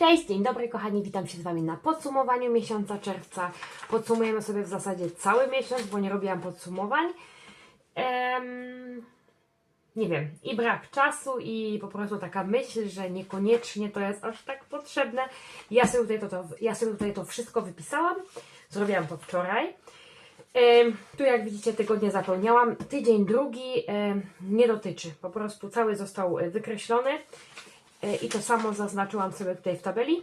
Cześć, dzień dobry kochani, witam się z Wami na podsumowaniu miesiąca czerwca. Podsumujemy sobie w zasadzie cały miesiąc, bo nie robiłam podsumowań. Em, nie wiem, i brak czasu, i po prostu taka myśl, że niekoniecznie to jest aż tak potrzebne. Ja sobie tutaj to, to, ja sobie tutaj to wszystko wypisałam. Zrobiłam to wczoraj. Em, Tu jak widzicie tygodnie zapełniałam. Tydzień drugi em, nie dotyczy. Po prostu cały został e, wykreślony. E, I to samo zaznaczyłam sobie tutaj w tabeli.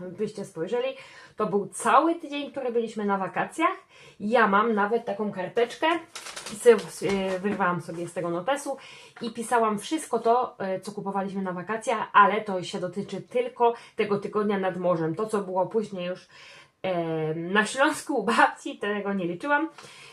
Byście spojrzeli. To był cały tydzień, który byliśmy na wakacjach. Ja mam nawet taką karteczkę. E, Wyrwałam sobie z tego notesu i pisałam wszystko to, e, co kupowaliśmy na wakacjach, ale to się dotyczy tylko tego tygodnia nad morzem. To, co było później już na Śląsku u babci, tego nie liczyłam,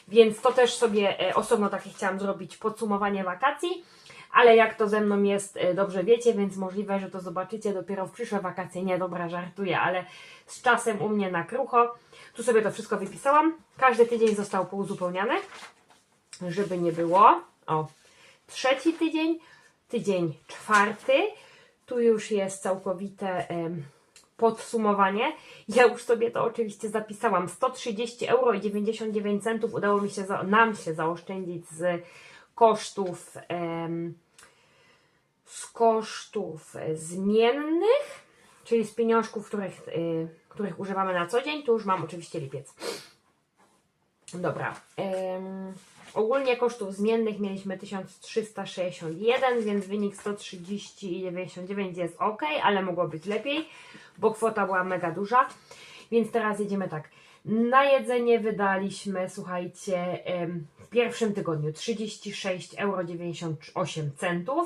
więc to też sobie osobno takie chciałam zrobić podsumowanie wakacji, ale jak to ze mną jest, e, dobrze wiecie, więc możliwe, że to zobaczycie dopiero w przyszłe wakacje. Nie, dobra, żartuję, ale z czasem u mnie na krucho. Tu sobie to wszystko wypisałam. Każdy tydzień został pouzupełniany, żeby nie było. O, trzeci tydzień, tydzień czwarty. Tu już jest całkowite em, podsumowanie. Ja już sobie to oczywiście zapisałam. 130 euro i 99 centów udało mi się nam się zaoszczędzić z kosztów z kosztów zmiennych, czyli z pieniążków, których, y, których używamy na co dzień. Tu już mam oczywiście lipiec. Dobra. ogólnie kosztów zmiennych mieliśmy 1361, więc wynik 130,99 jest ok, ale mogło być lepiej, bo kwota była mega duża. Więc teraz jedziemy tak. Na jedzenie wydaliśmy, słuchajcie, pierwszym tygodniu 36,98 euro.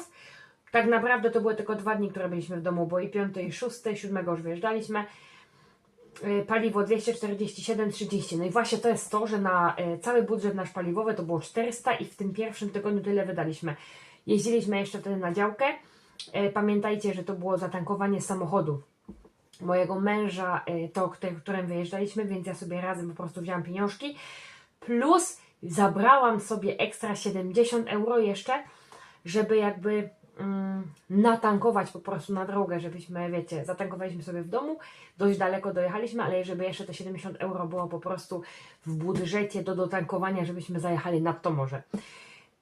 Tak naprawdę to były tylko dwa dni, które byliśmy w domu, bo i 5 i 6, 7 już wyjeżdżaliśmy. Y, Paliwo 247,30. No i właśnie to jest to, że na y, cały budżet nasz paliwowy to było 400 i w tym pierwszym tygodniu tyle wydaliśmy. Jeździliśmy jeszcze wtedy na działkę. Y, Pamiętajcie, że to było zatankowanie samochodu mojego męża, to, który- którym wyjeżdżaliśmy, więc ja sobie razem po prostu wzięłam pieniążki. Plus zabrałam sobie ekstra 70 euro jeszcze, żeby jakby mm, natankować po prostu na drogę, żebyśmy, wiecie, zatankowaliśmy sobie w domu, dość daleko dojechaliśmy, ale żeby jeszcze te 70 euro było po prostu w budżecie do dotankowania, żebyśmy zajechali nad to morze.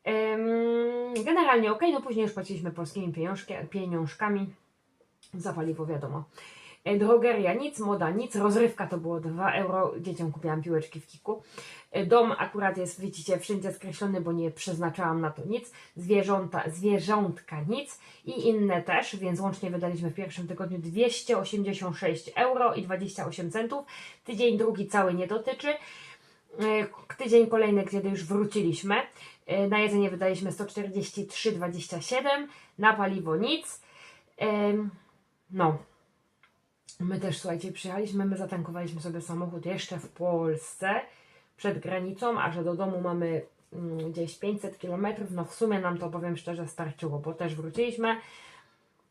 Em, Generalnie ok, no później już płaciliśmy polskimi pieniążkami za paliwo, wiadomo. Drogeria nic, moda nic, rozrywka to było 2 euro, dzieciom kupiłam piłeczki w kiku. E, Dom akurat jest, widzicie, wszędzie skreślony, bo nie przeznaczałam na to nic. Zwierząta, zwierzątka nic i inne też, więc łącznie wydaliśmy w pierwszym tygodniu 286 euro i 28 centów. Tydzień drugi cały nie dotyczy. E, Tydzień kolejny, kiedy już wróciliśmy. E, Na jedzenie wydaliśmy 143,27, na paliwo nic. No, My też, słuchajcie, przyjechaliśmy, my zatankowaliśmy sobie samochód jeszcze w Polsce, przed granicą, a że do domu mamy mm, gdzieś 500 km, no w sumie nam to, powiem szczerze, starczyło, bo też wróciliśmy.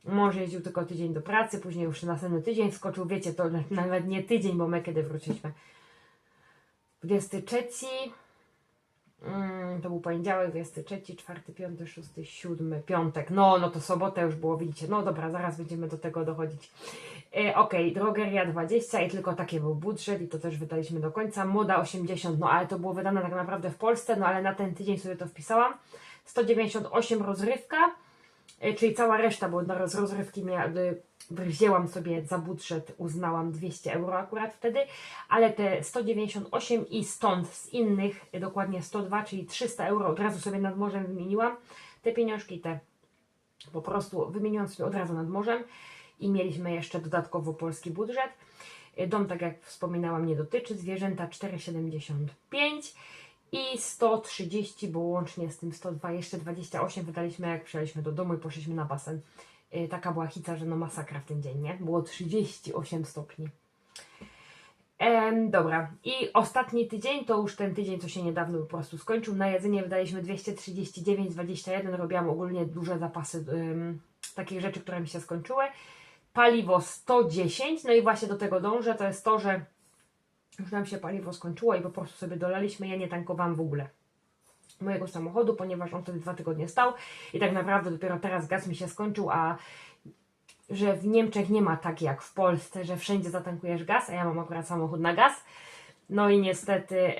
Mąż jeździł tylko tydzień do pracy, później już następny tydzień skoczył, wiecie, to nawet nie tydzień, bo my kiedy wróciliśmy. 23, mm, to był poniedziałek, 23, 4, 5, 6, 7, piątek. No, no to sobotę już było, widzicie. No dobra, zaraz będziemy do tego dochodzić. E, Okej, drogeria 20 i tylko taki był budżet i to też wydaliśmy do końca. Moda 80, no ale to było wydane tak naprawdę w Polsce, no ale na ten tydzień sobie to wpisałam. 198 rozrywka, e, czyli cała reszta, bo na roz- rozrywki mia, y, wzięłam sobie za budżet, uznałam 200 euro akurat wtedy, ale te 198 i stąd z innych dokładnie 102, czyli 300 euro od razu sobie nad morzem wymieniłam. Te pieniążki te po prostu wymieniłam sobie od razu nad morzem i mieliśmy jeszcze dodatkowo polski budżet. Dom, tak jak wspominałam, nie dotyczy. Zwierzęta 4,75 i 130, bo łącznie z tym 102, jeszcze 28 wydaliśmy, jak przyjechaliśmy do domu i poszliśmy na basen. Y, Taka była hica, że no masakra w ten dzień, nie? Było 38 stopni. Em, dobra, i ostatni tydzień to już ten tydzień, co się niedawno po prostu skończył. Na jedzenie wydaliśmy 239,21. Robiłam ogólnie duże zapasy em, takich rzeczy, które mi się skończyły. Paliwo 110, no i właśnie do tego dążę. To jest to, że już nam się paliwo skończyło i po prostu sobie dolaliśmy. Ja nie tankowałam w ogóle mojego samochodu, ponieważ on wtedy dwa tygodnie stał i tak naprawdę dopiero teraz gaz mi się skończył, a że w Niemczech nie ma tak jak w Polsce, że wszędzie zatankujesz gaz, a ja mam akurat samochód na gaz. No i niestety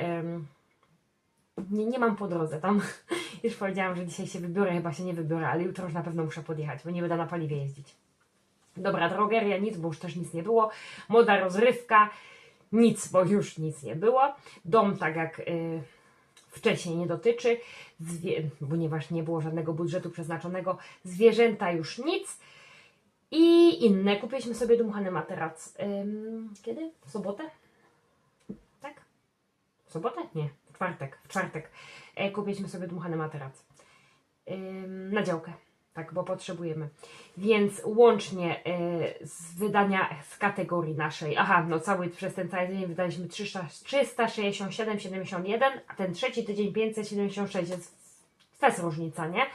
nie, nie mam po drodze tam. Już powiedziałam, że dzisiaj się wybiorę, chyba się nie wybiorę, ale jutro już na pewno muszę podjechać, bo nie będę na paliwie jeździć. Dobra, drogeria nic, bo już też nic nie było. Moda rozrywka, nic, bo już nic nie było. Dom tak jak y, wcześniej nie dotyczy, Zwie- ponieważ nie było żadnego budżetu przeznaczonego. Zwierzęta już nic. I inne. Kupiliśmy sobie dmuchany materac. Ym, kiedy? W sobotę? Tak? W sobotę? Nie, w czwartek. W czwartek. E, kupiliśmy sobie dmuchany materac. Ym, na działkę. Tak, bo potrzebujemy. Więc łącznie e, z wydania z kategorii naszej, aha, no cały przez ten cały tydzień wydaliśmy 300, 367,71, a ten trzeci tydzień 576, jest fest różnica, nie?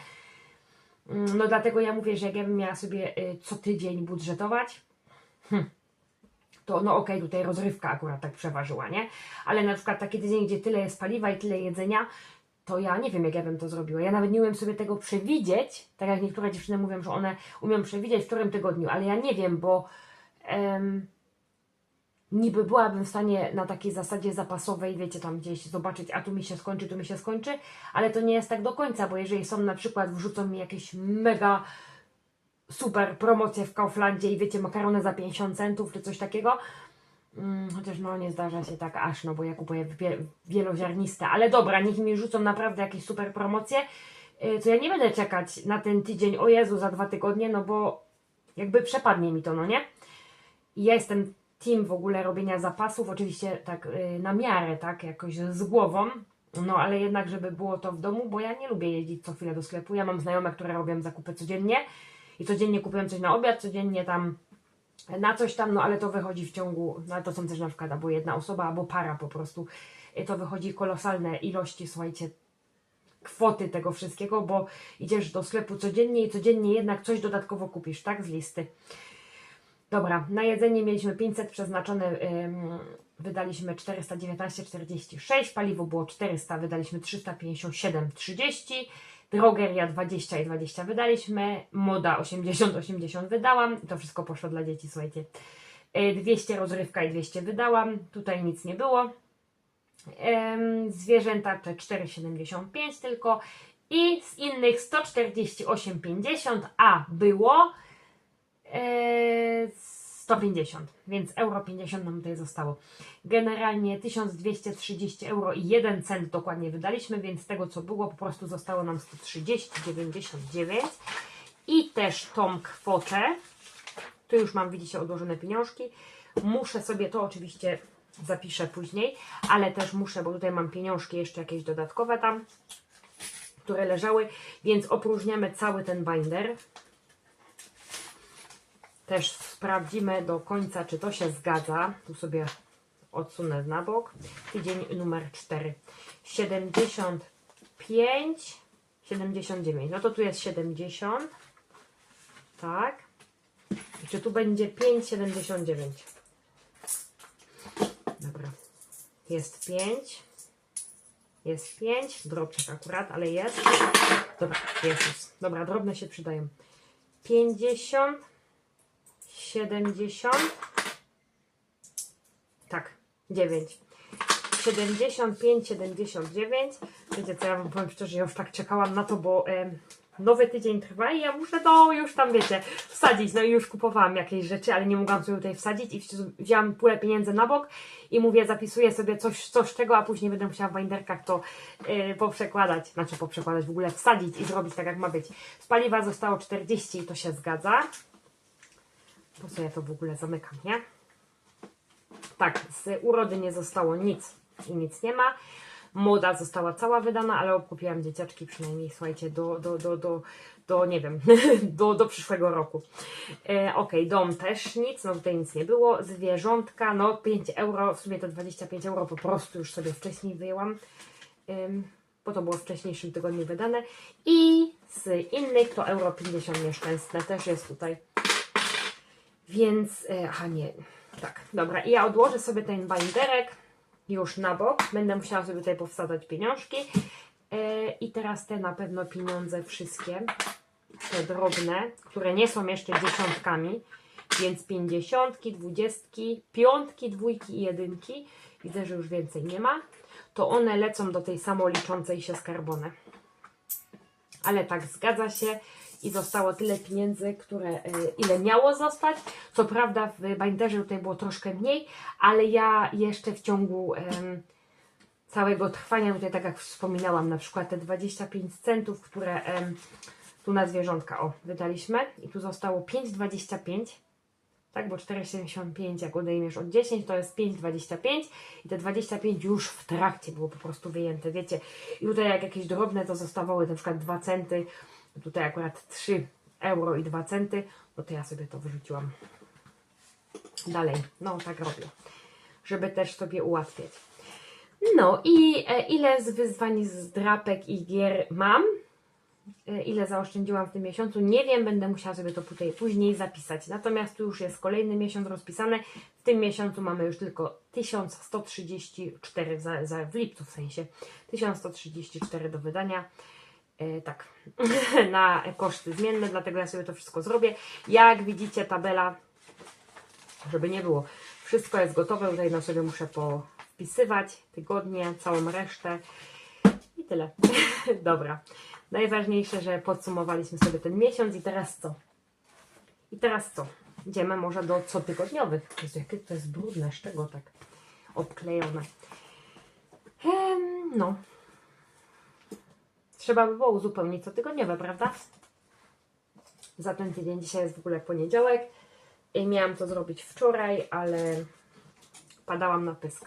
Mm, No dlatego ja mówię, że jak ja bym miała sobie y, co tydzień budżetować, hm, to no okej, tutaj rozrywka akurat tak przeważyła, nie? Ale na przykład taki tydzień, gdzie tyle jest paliwa i tyle jedzenia, to ja nie wiem, jak ja bym to zrobiła. Ja nawet nie umiem sobie tego przewidzieć, tak jak niektóre dziewczyny mówią, że one umieją przewidzieć, w którym tygodniu, ale ja nie wiem, bo em, niby byłabym w stanie na takiej zasadzie zapasowej, wiecie, tam gdzieś zobaczyć, a tu mi się skończy, tu mi się skończy, ale to nie jest tak do końca, bo jeżeli są na przykład, wrzucą mi jakieś mega super promocje w Kauflandzie i wiecie, makarony za 50 centów czy coś takiego, Mm, chociaż no nie zdarza się tak aż, no bo ja kupuję wie, wieloziarniste, ale dobra, niech mi rzucą naprawdę jakieś super promocje, yy, to ja nie będę czekać na ten tydzień, o Jezu, za dwa tygodnie, no bo jakby przepadnie mi to, no nie? I ja jestem team w ogóle robienia zapasów, oczywiście tak yy, na miarę, tak, jakoś z głową, no ale jednak, żeby było to w domu, bo ja nie lubię jeździć co chwilę do sklepu, ja mam znajome, które robią zakupy codziennie i codziennie kupują coś na obiad, codziennie tam na coś tam, no ale to wychodzi w ciągu, no to są też na przykład albo jedna osoba, albo para po prostu. I to wychodzi kolosalne ilości, słuchajcie, kwoty tego wszystkiego, bo idziesz do sklepu codziennie i codziennie jednak coś dodatkowo kupisz, tak, z listy. Dobra, na jedzenie mieliśmy 500 przeznaczone, ym, wydaliśmy 419,46, paliwo było 400, wydaliśmy 357,30, drogeria 20 i 20 wydaliśmy, moda 80, 80 wydałam, to wszystko poszło dla dzieci, słuchajcie. Y, 200 rozrywka i 200 wydałam, tutaj nic nie było. Zwierzęta te 4,75 tylko i z innych 148,50, a było e, 150, więc euro 50 nam tutaj zostało. Generalnie 1230 euro i 1 cent dokładnie wydaliśmy, więc tego co było po prostu zostało nam 130,99 i też tą kwotę, tu już mam widzicie odłożone pieniążki, muszę sobie to oczywiście zapiszę później, ale też muszę, bo tutaj mam pieniążki jeszcze jakieś dodatkowe tam, które leżały, więc opróżniamy cały ten binder. Też sprawdzimy do końca, czy to się zgadza. Tu sobie odsunę na bok. Tydzień numer 4. 75, 79. No to tu jest 70. Tak. I czy tu będzie 5,79? Dobra. Jest 5. Jest 5. Drobnych akurat, ale jest. Dobra, jest. Dobra, drobne się przydają. 50. 70. Tak, 9. 75, 79. Wiecie co, ja wam powiem szczerze, ja już tak czekałam na to, bo em, nowy tydzień trwa i ja muszę to już tam, wiecie, wsadzić. No i już kupowałam jakieś rzeczy, ale nie mogłam sobie tutaj wsadzić i wzięłam pulę pieniędzy na bok i mówię, zapisuję sobie coś, coś czego, a później będę musiała w binderkach to yy, poprzekładać, znaczy poprzekładać, w ogóle wsadzić i zrobić tak, jak ma być. Z paliwa zostało 40 i to się zgadza. Po co ja to w ogóle zamykam, nie? Tak, z urody nie zostało nic i nic nie ma. Moda została cała wydana, ale kupiłam dzieciaczki przynajmniej, słuchajcie, do, do, do, do, do nie wiem, do, do przyszłego roku. E, ok, dom też nic, no tutaj nic nie było. Zwierzątka, no 5 euro, w sumie to 25 euro po prostu już sobie wcześniej wyjęłam, ym, bo to było w wcześniejszym tygodniu wydane. I z innych to euro 50 nieszczęsne też jest tutaj. Więc, e, aha nie, tak, dobra. I ja odłożę sobie ten binderek już na bok. Będę musiała sobie tutaj powsadzać pieniążki. E, I teraz te na pewno pieniądze wszystkie. te drobne, które nie są jeszcze dziesiątkami, więc pięćdziesiątki, dwudziestki, piątki, dwójki i jedynki, widzę, że już więcej nie ma, to one lecą do tej samoliczącej się skarbony. Ale tak, zgadza się i zostało tyle pieniędzy, które, y, ile miało zostać. Co prawda w binderze tutaj było troszkę mniej, ale ja jeszcze w ciągu całego trwania, tutaj tak jak wspominałam, na przykład te 25 centów, które tu na zwierzątka, o, wydaliśmy i tu zostało 5,25 tak, bo 4,75 jak odejmiesz od 10 to jest 5,25 i te 25 już w trakcie było po prostu wyjęte, wiecie. I tutaj jak jakieś drobne to zostawały na przykład 2 centy, tutaj akurat 3 euro i 2 centy, no to ja sobie to wyrzuciłam. Dalej, no tak robię, żeby też sobie ułatwiać. No i e, ile z wyzwań z drapek i gier mam? E, ile zaoszczędziłam w tym miesiącu. Nie wiem, będę musiała sobie to tutaj później zapisać. Natomiast tu już jest kolejny miesiąc rozpisany. W tym miesiącu mamy już tylko 1134 za, za, w lipcu w sensie 1134 do wydania. E, tak, na koszty zmienne, dlatego ja sobie to wszystko zrobię. Jak widzicie, tabela, żeby nie było, wszystko jest gotowe. Tutaj no sobie muszę powpisywać tygodnie, całą resztę i tyle. Dobra. Najważniejsze, że podsumowaliśmy sobie ten miesiąc i teraz co? I teraz co? Idziemy może do cotygodniowych. Jezu, jakie to jest brudne, z czego tak obklejone. Ehm, no. Trzeba by było uzupełnić cotygodniowe, prawda? Za ten tydzień. Dzisiaj jest w ogóle poniedziałek. I miałam to zrobić wczoraj, ale padałam na pysk.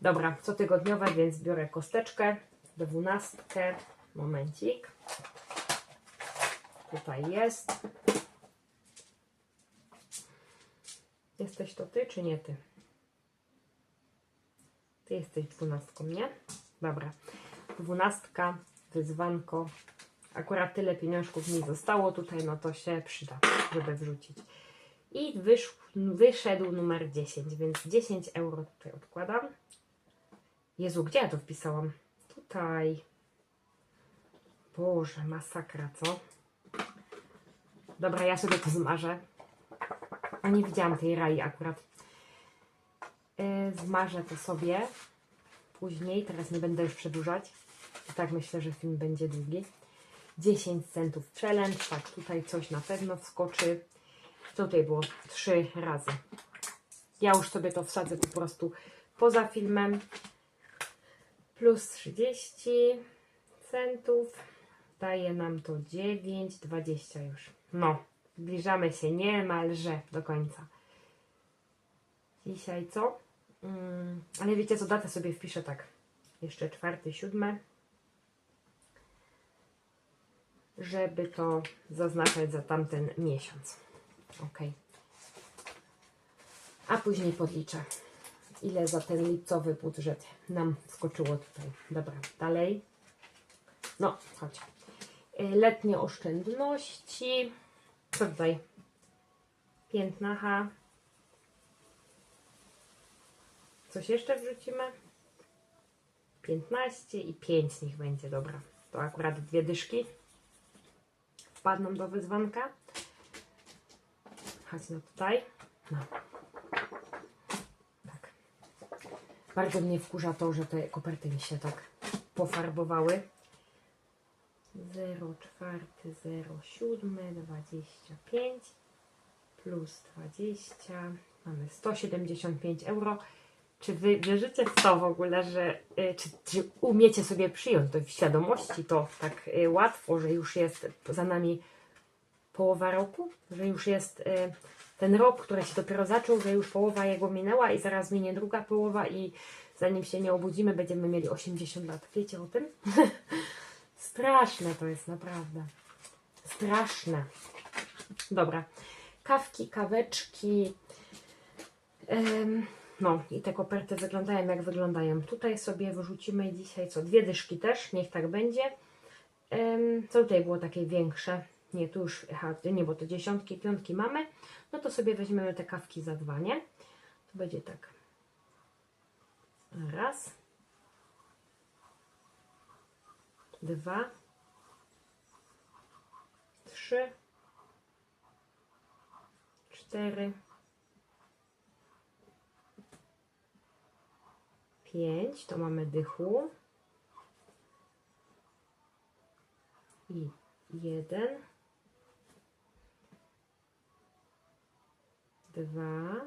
Dobra, cotygodniowe, więc biorę kosteczkę, dwunastkę, Momencik. Tutaj jest. Jesteś to ty, czy nie ty? Ty jesteś dwunastką, nie? Dobra. Dwunastka, wyzwanko. Akurat tyle pieniążków mi zostało tutaj, no to się przyda, żeby wrzucić. I wysz, wyszedł numer 10, więc 10 euro tutaj odkładam. Jezu, gdzie ja to wpisałam? Tutaj. Boże, masakra, co? Dobra, ja sobie to zmarzę. A nie widziałam tej rai akurat. Yy, zmarzę to sobie później. Teraz nie będę już przedłużać. Tak myślę, że film będzie długi. 10 centów challenge. Tak, tutaj coś na pewno wskoczy. Tutaj było 3 razy. Ja już sobie to wsadzę po prostu poza filmem. Plus 30 centów daje nam to 9,20 już. No, zbliżamy się niemalże do końca. Dzisiaj co? Mm, ale wiecie co, datę sobie wpiszę tak. Jeszcze czwarty, siódme. Żeby to zaznaczać za tamten miesiąc. Ok. A później podliczę, ile za ten lipcowy budżet nam skoczyło tutaj. Dobra, dalej. No, chodź. Y, letnie oszczędności. Co tutaj? Piętnacha. Coś jeszcze wrzucimy? 15 i 5 niech będzie, dobra. To akurat dwie dyszki wpadną do wyzwanka. Chodź no tutaj. No. Tak. Bardzo mnie wkurza to, że te koperty mi się tak pofarbowały. 0, 4, 0, 7, 25 plus 20, mamy 175 euro. Czy wy wierzycie w to w ogóle, że y, czy, czy umiecie sobie przyjąć do świadomości to tak y, łatwo, że już jest za nami połowa roku, że już jest y, ten rok, który się dopiero zaczął, że już połowa jego minęła i zaraz minie druga połowa i zanim się nie obudzimy, będziemy mieli 80 lat. Wiecie o tym? Straszne to jest naprawdę. Straszne. Dobra. Kawki, kaweczki. Ym, no i te koperty wyglądają jak wyglądają. Tutaj sobie wyrzucimy dzisiaj co? Dwie dyszki też, niech tak będzie. Co tutaj było takie większe? Nie, tu już, aha, nie, bo to dziesiątki, piątki mamy. No to sobie weźmiemy te kawki za dwa, nie? To będzie tak. Raz. dwa, trzy, cztery, pięć, to mamy dychu. I jeden, dwa,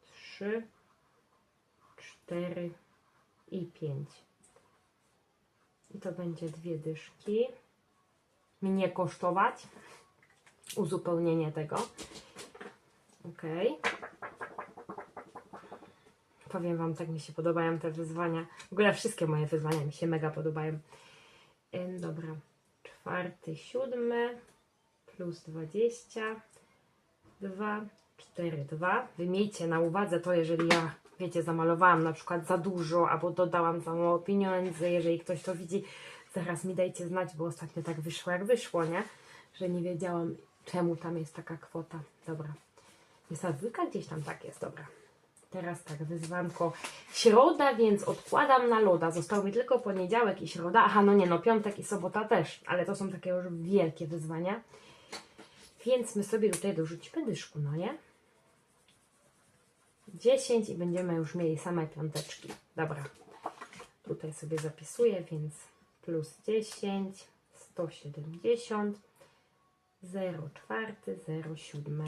trzy, cztery i pięć. I to będzie dwie dyszki. Mnie kosztować. Uzupełnienie tego. Ok. Powiem Wam, tak mi się podobają te wyzwania. W ogóle wszystkie moje wyzwania mi się mega podobają. Dobra. Czwarty, siódmy plus 20. 2, 4, 2. Wy miejcie na uwadze to, jeżeli ja, wiecie, zamalowałam na przykład za dużo, albo dodałam za mało pieniędzy, jeżeli ktoś to widzi, zaraz mi dajcie znać, bo ostatnio tak wyszło, jak wyszło, nie? Że nie wiedziałam, czemu tam jest taka kwota. Dobra. Jest dwójka gdzieś tam tak jest, dobra. Teraz tak, wyzwanko środa, więc odkładam na loda. Został mi tylko poniedziałek i środa. Aha, no nie, no piątek i sobota też, ale to są takie już wielkie wyzwania. Więc my sobie tutaj dorzucimy dyszku, no nie? 10 i będziemy już mieli same piąteczki. Dobra. Tutaj sobie zapisuję, więc plus 10, 170, 0 czwarty, 0 siódmy.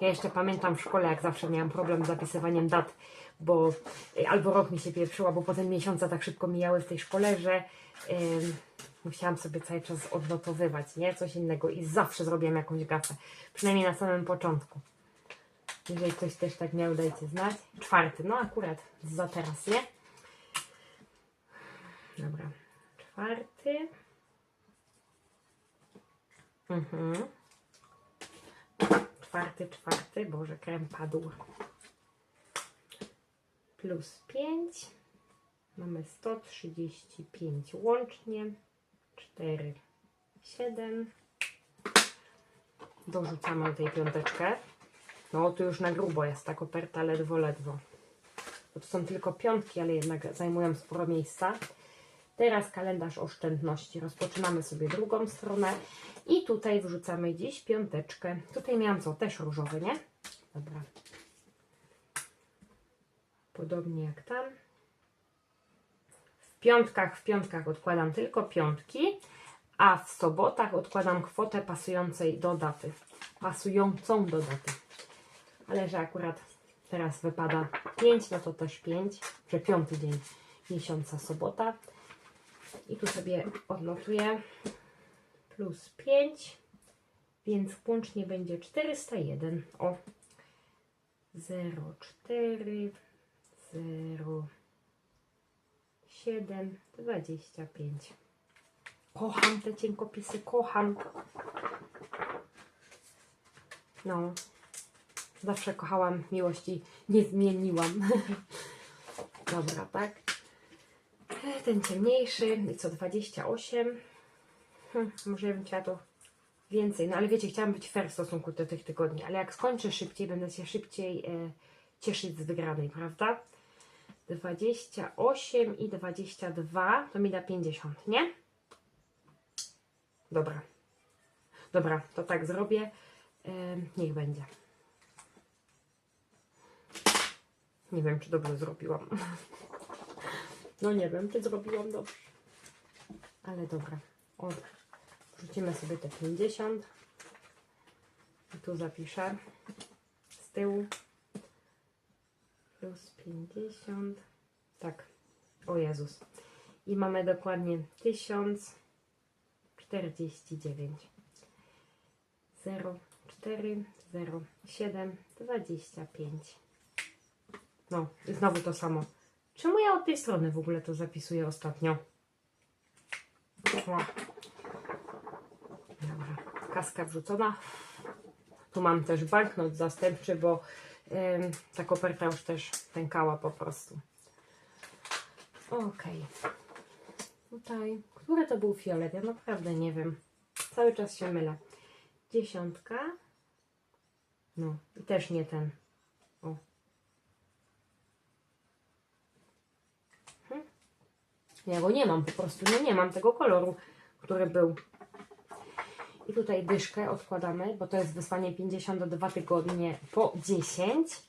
Ja jeszcze pamiętam w szkole, jak zawsze miałam problem z zapisywaniem dat, bo y, albo rok mi się pieprzył, albo potem miesiące tak szybko mijały w tej szkole, że ym, musiałam sobie cały czas odnotowywać, nie? Coś innego i zawsze zrobiłam jakąś gafę. Przynajmniej na samym początku. Jeżeli ktoś też tak miał, dajcie znać. Czwarty, no akurat za teraz, nie? Dobra. Czwarty. Mhm. Czwarty, czwarty. Boże, krem padł. Plus 5. Mamy 135 łącznie. 4, 7. Dorzucamy tej piąteczkę. No, tu już na grubo jest ta koperta, ledwo, ledwo. Bo to są tylko piątki, ale jednak zajmują sporo miejsca. Teraz kalendarz oszczędności. Rozpoczynamy sobie drugą stronę i tutaj wrzucamy dziś piąteczkę. Tutaj miałam co? Też różowy, nie? Dobra. Podobnie jak tam. W piątkach, w piątkach odkładam tylko piątki, a w sobotach odkładam kwotę pasującej do daty. Pasującą do daty. Ale że akurat teraz wypada 5, no to też 5, że piąty dzień miesiąca sobota. I tu sobie odnotuję plus 5, więc łącznie będzie 401. O, 0, 4, 0, 7, 25. Kocham te cienkopisy, kocham. No, zawsze kochałam miłości, nie zmieniłam. Dobra, tak. Ten ciemniejszy, co 28. Hm, może ja bym chciała to więcej, no ale wiecie, chciałam być fair w stosunku do tych tygodni, ale jak skończę szybciej, będę się szybciej e, cieszyć z wygranej, prawda? 28 i 22 to mi da 50, nie? Dobra. Dobra, to tak zrobię. E, niech będzie. Nie wiem, czy dobrze zrobiłam. No nie wiem, czy zrobiłam dobrze. Ale dobra. O, wrzucimy sobie te 50. I tu zapiszę z tyłu. Plus 50. Tak. O Jezus. I mamy dokładnie 1049. 0, 4, 0, 7, 25. No, i znowu to samo. Czemu ja od tej strony w ogóle to zapisuję ostatnio? Dobra, kaska wrzucona. Tu mam też banknot zastępczy, bo ym, ta koperta już też pękała po prostu. Okej. Tutaj, który to był fiolet? Ja naprawdę nie wiem. Cały czas się mylę. Dziesiątka. No, i też nie ten. Ja go nie mam po prostu, no nie mam tego koloru, który był. I tutaj dyszkę odkładamy, bo to jest wysłanie 52 tygodnie po 10.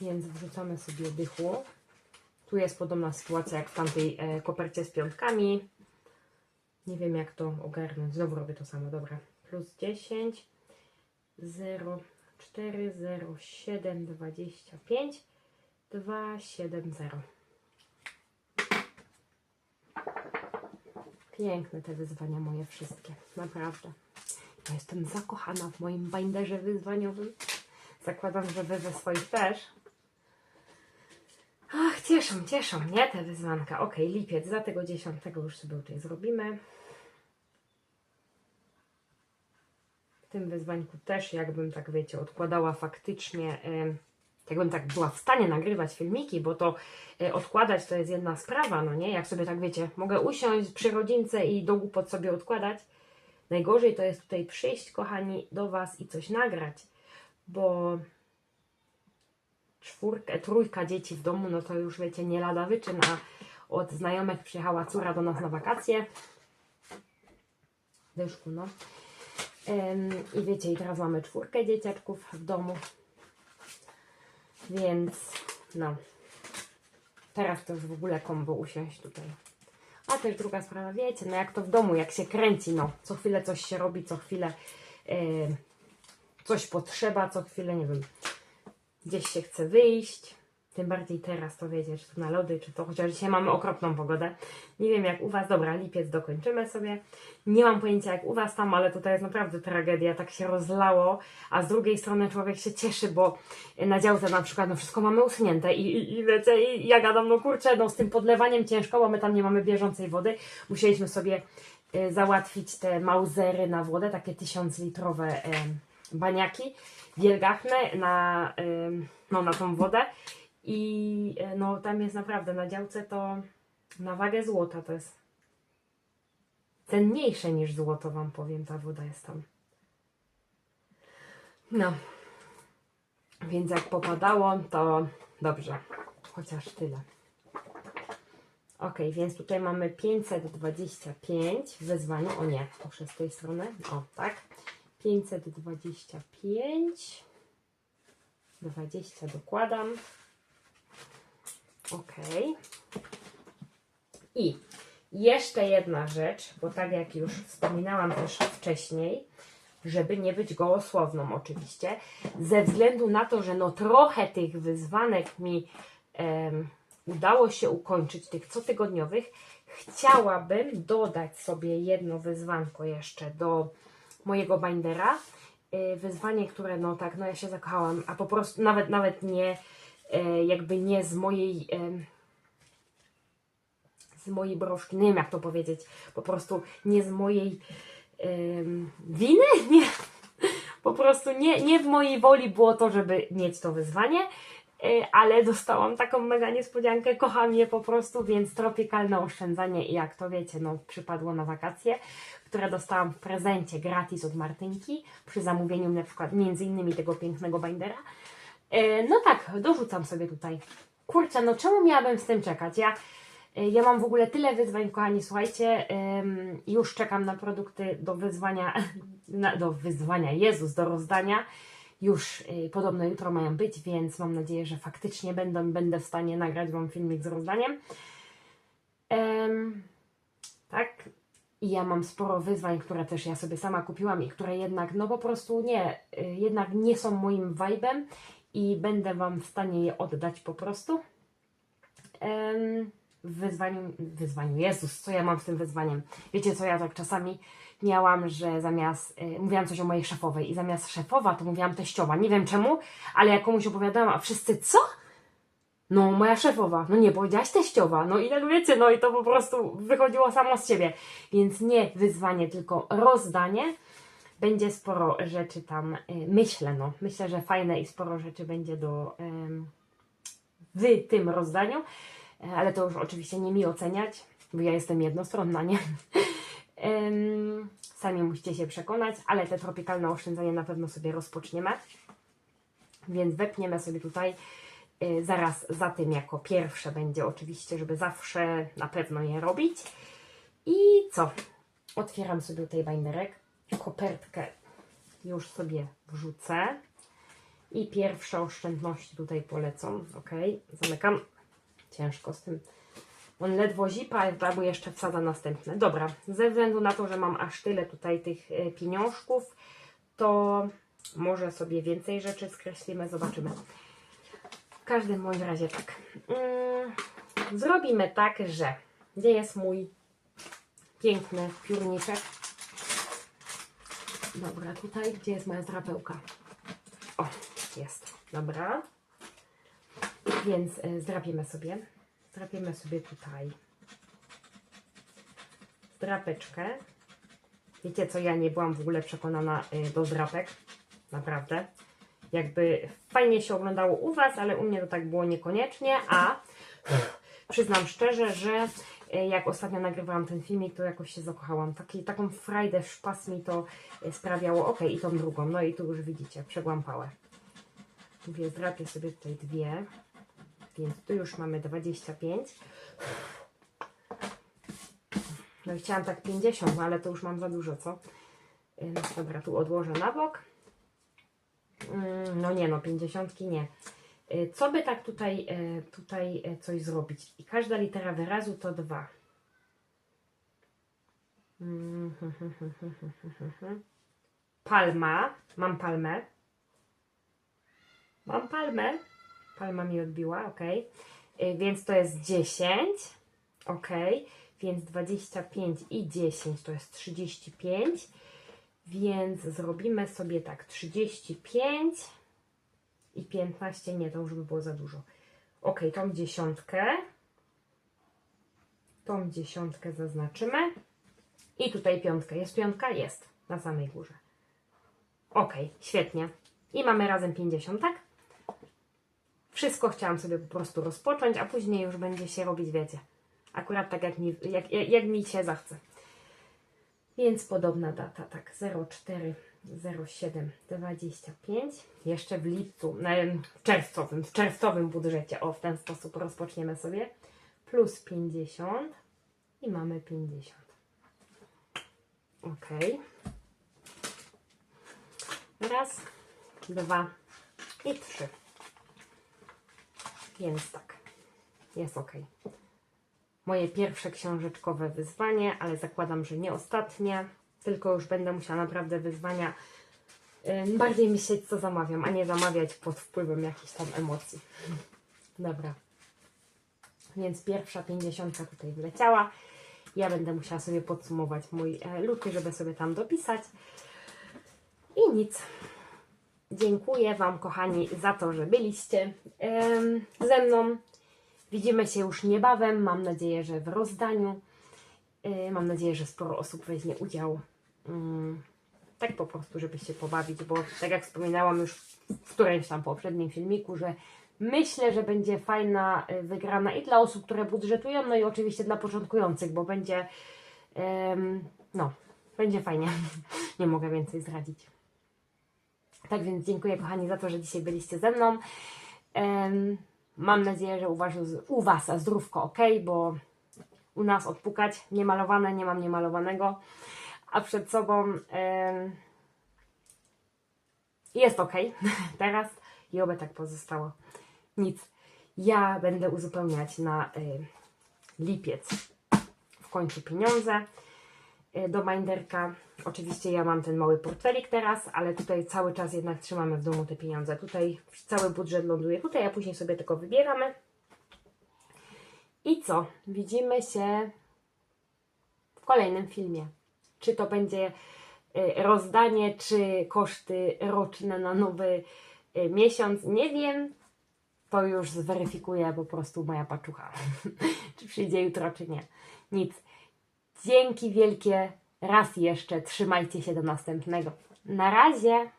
Więc wrzucamy sobie dychło. Tu jest podobna sytuacja jak w tamtej e, kopercie z piątkami. Nie wiem jak to ogarnąć. Znowu robię to samo, dobra. Plus 10, 0, 4, 0, 7, 25, 2, 7, 0. Piękne te wyzwania moje wszystkie, naprawdę. Ja jestem zakochana w moim binderze wyzwaniowym. Zakładam, że wy we swoich też. Ach, cieszą, cieszą mnie te wyzwanka. Ok, lipiec, za tego 10 już sobie tutaj zrobimy. W tym wyzwańku też, jakbym tak wiecie, odkładała faktycznie, jakbym tak była w stanie nagrywać filmiki, bo to e, odkładać to jest jedna sprawa, no nie? Jak sobie tak wiecie, mogę usiąść przy rodzince i do głupot sobie odkładać. Najgorzej to jest tutaj przyjść, kochani, do Was i coś nagrać, bo czwórkę, trójka dzieci w domu, no to już wiecie, nie lada wyczyn, a od znajomych przyjechała córa do nas na wakacje. Dyszku, no. I wiecie, i teraz mamy czwórkę dzieciaczków w domu. Więc no. Teraz to już w ogóle kombo usiąść tutaj. A też druga sprawa, wiecie, no jak to w domu, jak się kręci, no. Co chwilę coś się robi, co chwilę e, coś potrzeba, co chwilę, nie wiem, gdzieś się chce wyjść. Tym bardziej teraz to wiecie, czy to na lody, czy to chociaż dzisiaj mamy okropną pogodę. Nie wiem jak u Was, dobra, lipiec dokończymy sobie. Nie mam pojęcia jak u Was tam, ale tutaj jest naprawdę tragedia, tak się rozlało, a z drugiej strony człowiek się cieszy, bo na działce na przykład no wszystko mamy usunięte i, i, i wiecie, i ja gadam, no kurczę, no z tym podlewaniem ciężko, bo my tam nie mamy bieżącej wody. Musieliśmy sobie y, załatwić te mauzery na wodę, takie tysiąc litrowe y, baniaki wielgachne na, y, no, na tą wodę. I e, no tam jest naprawdę na działce to na wagę złota to jest cenniejsze niż złoto, wam powiem, ta woda jest tam. No. Więc jak popadało, to dobrze. Chociaż tyle. Ok, więc tutaj mamy 525 w. O nie, muszę z tej strony. O, tak. 525. 20 dokładam. Ok. I jeszcze jedna rzecz, bo tak jak już wspominałam też wcześniej, żeby nie być gołosłowną oczywiście, ze względu na to, że no trochę tych wyzwanek mi em, udało się ukończyć, tych cotygodniowych, chciałabym dodać sobie jedno wyzwanko jeszcze do mojego bindera. Y, Wyzwanie, które no tak, no ja się zakochałam, a po prostu nawet, nawet nie jakby nie z mojej em, z mojej broszki, nie wiem jak to powiedzieć, po prostu nie z mojej em, winy, nie, po prostu nie, nie w mojej woli było to, żeby mieć to wyzwanie, e, ale dostałam taką mega niespodziankę, kocham je po prostu, więc tropikalne oszczędzanie i jak to wiecie, no przypadło na wakacje, które dostałam w prezencie gratis od Martynki przy zamówieniu na przykład między innymi tego pięknego bindera. E, No tak, dorzucam sobie tutaj. Kurczę, no czemu miałabym z tym czekać? Ja, e, ja mam w ogóle tyle wyzwań, kochani, słuchajcie, już czekam na produkty do wyzwania, do wyzwania, Jezus, do rozdania. Już y, podobno jutro mają być, więc mam nadzieję, że faktycznie będą, będę w stanie nagrać Wam filmik z rozdaniem. Em, tak, i ja mam sporo wyzwań, które też ja sobie sama kupiłam i które jednak, no po prostu nie, jednak nie są moim vibe'em i będę Wam w stanie je oddać po prostu. W wyzwaniu, wyzwaniu, Jezus, co ja mam z tym wyzwaniem? Wiecie co, ja tak czasami miałam, że zamiast, y, mówiłam coś o mojej szefowej i zamiast szefowa to mówiłam teściowa, nie wiem czemu, ale jak komuś opowiadałam, a wszyscy co? No, moja szefowa. No nie, powiedziałaś teściowa. No ile wiecie, no i to po prostu wychodziło samo z siebie. Więc nie wyzwanie, tylko rozdanie. Będzie sporo rzeczy tam, y, myślę, no. Myślę, że fajne i sporo rzeczy będzie do w tym rozdaniu. E, Ale to już oczywiście nie mi oceniać, bo ja jestem jednostronna, nie? Sami musicie się przekonać, ale te tropikalne oszczędzanie na pewno sobie rozpoczniemy. Więc wepniemy sobie tutaj y, zaraz za tym jako pierwsze będzie oczywiście, żeby zawsze na pewno je robić. I co? Otwieram sobie tutaj binderek, kopertkę już sobie wrzucę i pierwsze oszczędności tutaj polecą. Ok, zamykam. Ciężko z tym. On ledwo zipa, albo jeszcze wsadza następne. Dobra, ze względu na to, że mam aż tyle tutaj tych e, pieniążków, to może sobie więcej rzeczy skreślimy, zobaczymy. W każdym bądź razie tak. Mm, zrobimy tak, że gdzie jest mój piękny piórniczek? Dobra, tutaj, gdzie jest moja drapełka? O, jest. Dobra. Więc y, zdrapiemy sobie. Zdrapiemy sobie tutaj drapeczkę. Wiecie co, ja nie byłam w ogóle przekonana y, do drapek. Naprawdę. Jakby fajnie się oglądało u Was, ale u mnie to tak było niekoniecznie, a przyznam szczerze, że jak ostatnio nagrywałam ten filmik, to jakoś się zakochałam. Taki, taką frajdę szpas mi to y, sprawiało. Ok, i tą drugą. No i tu już widzicie, przegłam pałę. Mówię, zdrapię sobie tutaj dwie. Więc tu już mamy 25. No i chciałam tak 50, no ale to już mam za dużo, co? Ym, Dobra, tu odłożę na bok. Ym, No nie, no 50 nie. Y, Co by tak tutaj, y, tutaj y, coś zrobić? I każda litera wyrazu to dwa. Palma. Mam palmę. Mam palmę. Palma mi odbiła, ok. Więc to jest 10. Ok. Więc 25 i 10 to jest 35. Więc zrobimy sobie tak 35 i 15. Nie, to już by było za dużo. Ok, tą dziesiątkę. Tą dziesiątkę zaznaczymy. I tutaj piątkę. Jest piątka? Jest. Na samej górze. Ok, świetnie. I mamy razem 50, tak? Wszystko chciałam sobie po prostu rozpocząć, a później już będzie się robić, wiecie. Akurat tak jak mi, jak, jak, jak mi się zachce. Więc podobna data, tak, 04 07 25. Jeszcze w lipcu, w czerwcowym, w czerwcowym budżecie, o w ten sposób rozpoczniemy sobie. Plus 50 i mamy 50. Ok. Raz, dwa i trzy. Więc tak, jest ok. Moje pierwsze książeczkowe wyzwanie, ale zakładam, że nie ostatnie, tylko już będę musiała naprawdę wyzwania bardziej myśleć, co zamawiam, a nie zamawiać pod wpływem jakichś tam emocji. Dobra. Więc pierwsza pięćdziesiątka tutaj wleciała. Ja będę musiała sobie podsumować mój e, luty, żeby sobie tam dopisać. I nic. Dziękuję Wam, kochani, za to, że byliście ze mną. Widzimy się już niebawem. Mam nadzieję, że w rozdaniu. E, mam nadzieję, że sporo osób weźmie udział. Mm, tak po prostu, żeby się pobawić, bo tak jak wspominałam już w którymś tam poprzednim filmiku, że myślę, że będzie fajna e, wygrana i dla osób, które budżetują, no i oczywiście dla początkujących, bo będzie no, będzie fajnie. Nie mogę więcej zdradzić. Tak więc dziękuję kochani za to, że dzisiaj byliście ze mną. Mam nadzieję, że u was, u was zdrówko ok, bo u nas odpukać niemalowane, nie mam niemalowanego, a przed sobą jest ok teraz i oby tak pozostało. Nic. Ja będę uzupełniać na lipiec w końcu pieniądze y, do binderka. Oczywiście ja mam ten mały portfelik teraz, ale tutaj cały czas jednak trzymamy w domu te pieniądze. Tutaj cały budżet ląduje tutaj, a później sobie tylko wybieramy. I co? Widzimy się w kolejnym filmie. Czy to będzie y, rozdanie, czy koszty roczne na nowy y, miesiąc, nie wiem. To już zweryfikuje po prostu moja paczucha. czy przyjdzie jutro, czy nie. Nic. Dzięki wielkie. Raz jeszcze. Trzymajcie się do następnego. Na razie.